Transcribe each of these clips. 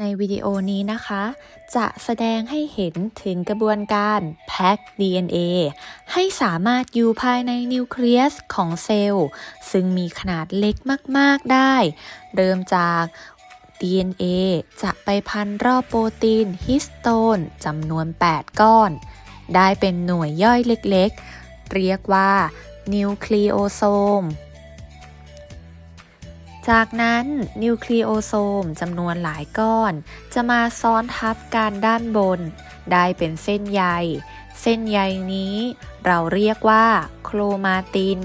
ในวิดีโอนี้นะคะ จะแสดงให้เห็นถึงกระบวนการแพ็ค DNA ให้สามารถอยู่ภายในนิวเคลียสของเซลล์ ซึ่งมีขนาดเล็กมาก ๆ ได้ เริ่มจาก DNA จะไปพันรอบโปรตีนฮิสโตนจำนวน 8 ก้อน ได้เป็นหน่วยย่อยเล็ก ๆ เรียกว่านิวคลีโอโซม จากนั้นนิวคลีโอโซมจำนวนหลายก้อน จะมาซ้อนทับกันด้านบน ได้เป็นเส้นใย เส้นใยนี้เราเรียกว่าโครมาติน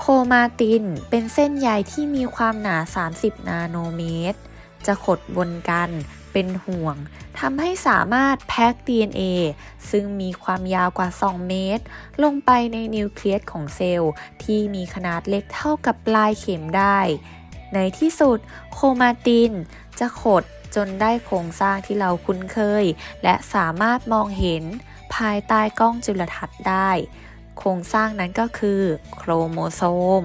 โครมาตินเป็นเส้นใยที่มีความหนา 30 นาโนเมตร จะขดวนกัน เป็นห่วงทำให้สามารถแพ็ค DNA ซึ่งมีความยาวกว่า 2 เมตร ลงไปในนิวเคลียสของเซลล์ที่มีขนาดเล็กเท่ากับปลายเข็มได้ ในที่สุดโครมาตินจะขดจนได้โครงสร้างที่เราคุ้นเคย และสามารถมองเห็นภายใต้กล้องจุลทรรศน์ได้ โครงสร้างนั้นก็คือโครโมโซม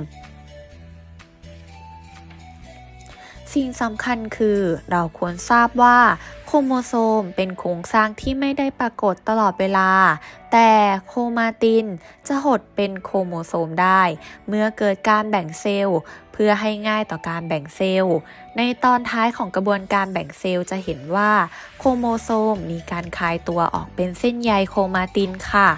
สิ่งสำคัญคือเราควรทราบว่าโครโมโซมเป็นโครงสร้างที่ไม่ได้ปรากฏตลอดเวลา แต่โครมาตินจะหดเป็นโครโมโซมได้ เมื่อเกิดการแบ่งเซลล์ เพื่อให้ง่ายต่อการแบ่งเซลล์ ในตอนท้ายของกระบวนการแบ่งเซลล์จะเห็นว่าโครโมโซมมีการคลายตัวออกเป็นเส้นใยโครมาตินค่ะ